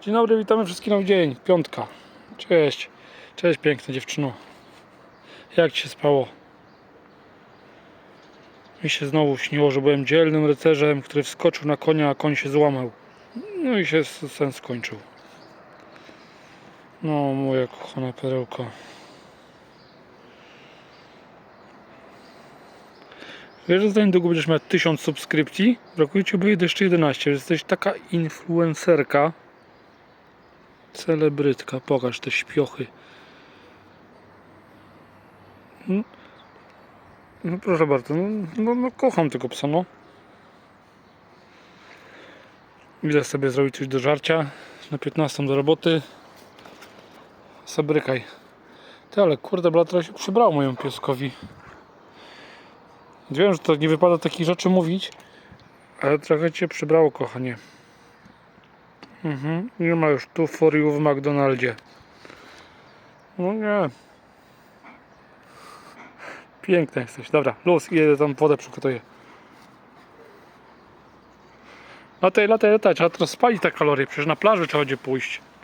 Dzień dobry, witamy wszystkich nowy dzień, piątka. Cześć, cześć piękna dziewczyno. Jak ci się spało? Mi się znowu śniło, że byłem dzielnym rycerzem, który wskoczył na konia, a koń się złamał. No i się sen skończył. No, moja kochana perełka. Wiesz, że za niedługo będziesz miał 1000 subskrypcji? Brakuje ci jeszcze 11. Jesteś taka influencerka. Celebrytka. Pokaż te śpiochy. No, no proszę bardzo. No, no, no kocham tego psa, no. Idę sobie zrobić coś do żarcia. Na 15 do roboty. Sabrykaj. Ty, ale kurde, blatra się przybrał mojemu pieskowi. Wiem, że to nie wypada takich rzeczy mówić, ale trochę cię przybrało, kochanie. Mhm. Nie ma już tu for you w McDonaldzie. No nie. Piękny jesteś. Dobra, luz, idę tam wodę przygotuję. Lataj, lataj, lataj. Trzeba teraz spalić te kalorie. Przecież na plaży trzeba będzie pójść.